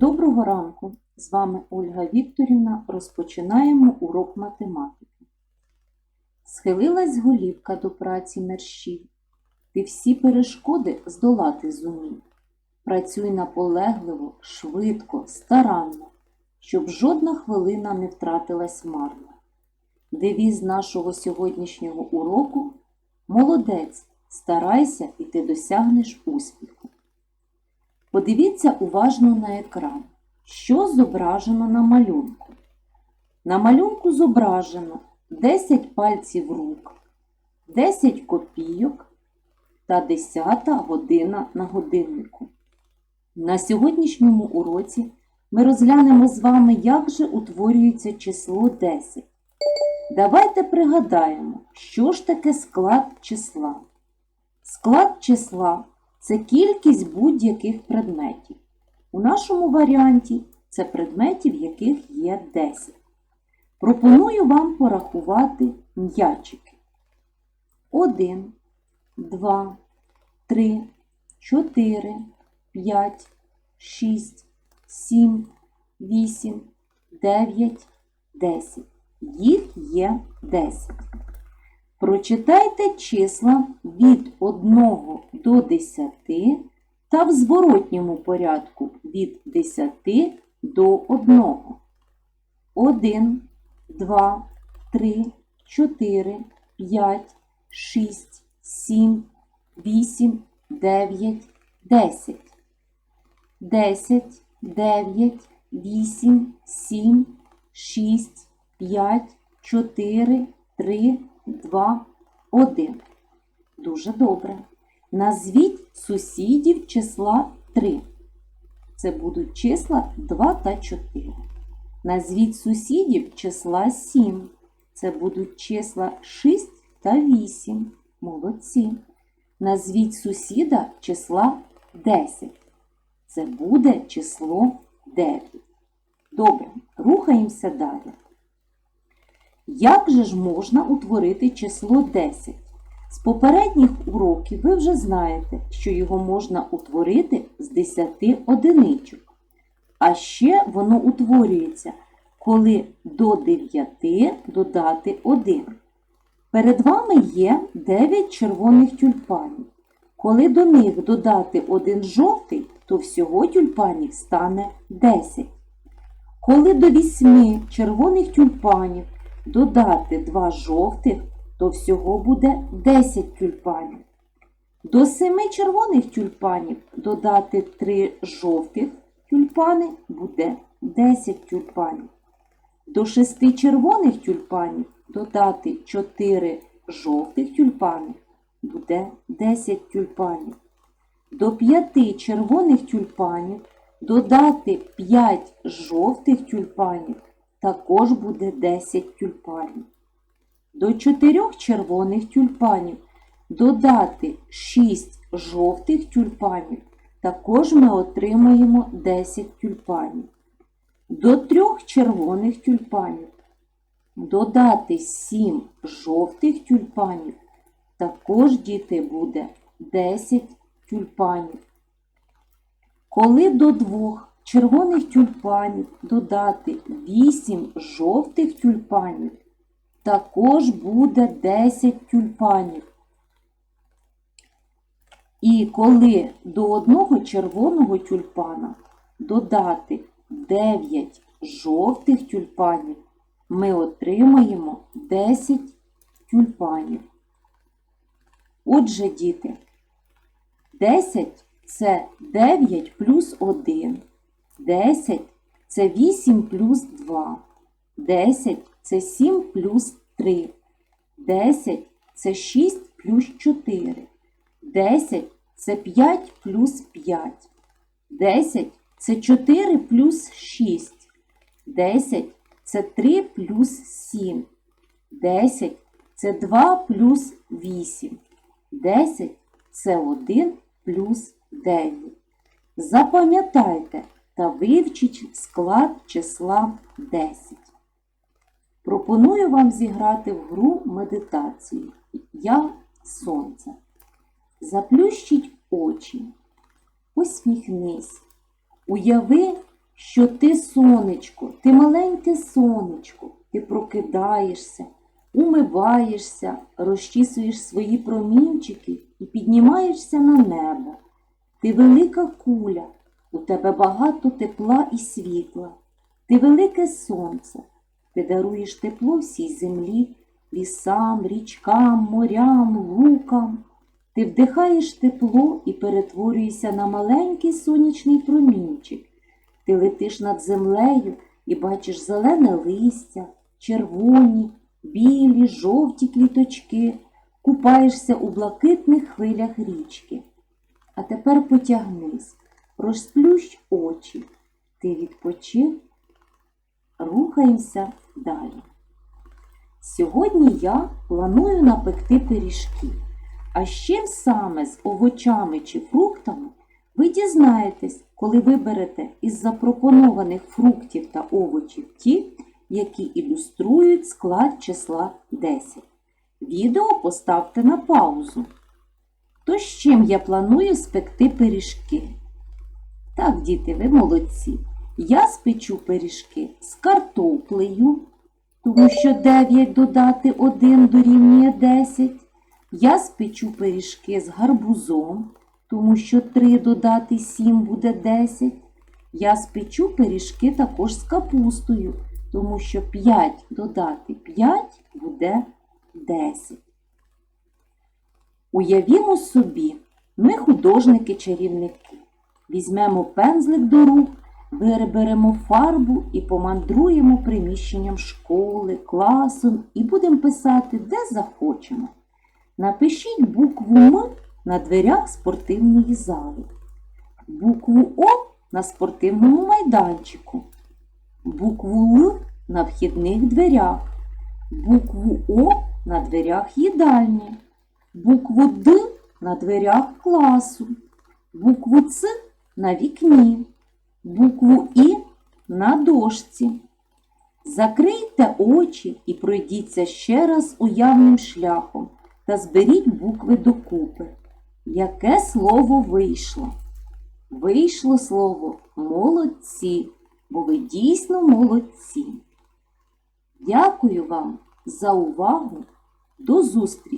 Доброго ранку! З вами Ольга Вікторівна. Розпочинаємо урок математики. Схилилась голівка до праці мерщій. Ти всі перешкоди здолати зумів. Працюй наполегливо, швидко, старанно, щоб жодна хвилина не втратилась марно. Девіз нашого сьогоднішнього уроку Молодець, старайся і ти досягнеш успіху. Подивіться уважно на екран, що зображено на малюнку. На малюнку зображено 10 пальців рук, 10 копійок та 10 година на годиннику. На сьогоднішньому уроці ми розглянемо з вами, як же утворюється число 10. Давайте пригадаємо, що ж таке склад числа. Склад числа це кількість будь-яких предметів. У нашому варіанті це предметів, яких є 10. Пропоную вам порахувати м'ячики. 1, 2, 3, 4, 5, 6, 7, 8, 9, 10. Їх є 10. Прочитайте числа від 1 до 10 та в зворотньому порядку від 10 до 1. 1, 2, 3, 4, 5, 6, 7, 8, 9, 10. 10, 9, 8, 7, 6, 5, 4, 3, 2, 1. Дуже добре. Назвіть сусідів числа 3. Це будуть числа 2 та 4. Назвіть сусідів числа 7. Це будуть числа 6 та 8. Молодці. Назвіть сусіда числа 10. Це буде число 9. Добре, рухаємося далі. Як же ж можна утворити число 10? З попередніх уроків ви вже знаєте, що його можна утворити з 10 одиничок. А ще воно утворюється, коли до 9 додати 1. Перед вами є 9 червоних тюльпанів. Коли до них додати один жовтий, то всього тюльпанів стане 10. Коли до 8 червоних тюльпанів додати 2 жовтих, то всього буде 10 тюльпанів. До 7 червоних тюльпанів додати 3 жовтих тюльпани буде 10 тюльпанів. До 6 червоних тюльпанів додати 4 жовтих тюльпани буде 10 тюльпанів. До 5 червоних тюльпанів додати 5 жовтих тюльпанів також буде 10 тюльпанів. До 4 червоних тюльпанів додати 6 жовтих тюльпанів, також ми отримаємо 10 тюльпанів. До 3 червоних тюльпанів додати 7 жовтих тюльпанів, також діти буде 10 тюльпанів. Коли до двох червоних тюльпанів додати 8 жовтих тюльпанів, також буде 10 тюльпанів. І коли до одного червоного тюльпана додати 9 жовтих тюльпанів, ми отримаємо 10 тюльпанів. Отже, діти, 10 це 9 плюс 1. 10 це 8 плюс 2. 10 це 7 плюс 3. 10 це 6 плюс 4. 10 це 5 плюс 5. 10 це 4 плюс 6. 10 це 3 плюс 7. 10 це 2 плюс 8. 10 це 1 плюс 9. Запам'ятайте та вивчіть склад числа 10. Пропоную вам зіграти в гру медитації Я сонце. Заплющіть очі, усміхнись, уяви, що ти сонечко, ти маленьке сонечко, ти прокидаєшся, умиваєшся, розчісуєш свої промінчики і піднімаєшся на небо. Ти велика куля, у тебе багато тепла і світла. Ти велике сонце, ти даруєш тепло всій землі, лісам, річкам, морям, лукам. Ти вдихаєш тепло і перетворюєшся на маленький сонячний промінчик. Ти летиш над землею і бачиш зелене листя, червоні, білі, жовті квіточки, купаєшся у блакитних хвилях річки. А тепер потягнись, розплющ очі. Ти відпочив, рухаємося далі. Сьогодні я планую напекти пиріжки. А з чим саме з овочами чи фруктами ви дізнаєтесь, коли виберете із запропонованих фруктів та овочів ті, які ілюструють склад числа 10. Відео поставте на паузу. То з чим я планую спекти пиріжки? Так, діти, ви молодці. Я спечу пиріжки з картоплею, тому що 9 додати 1 дорівнює 10. Я спечу пиріжки з гарбузом, тому що 3 додати 7 буде 10. Я спечу пиріжки також з капустою, тому що 5 додати 5 буде 10. Уявімо собі, ми художники-чарівники. Візьмемо пензлик до рук, виберемо фарбу і помандруємо приміщенням школи, класом і будемо писати, де захочемо. Напишіть букву М на дверях спортивної зали, букву О на спортивному майданчику, букву Л на вхідних дверях, букву О на дверях їдальні, букву Д на дверях класу, букву Ц на вікні, букву І на дошці. Закрийте очі і пройдіться ще раз уявним шляхом та зберіть букви докупи. Яке слово вийшло? Вийшло слово молодці, бо ви дійсно молодці. Дякую вам за увагу. До зустрічі!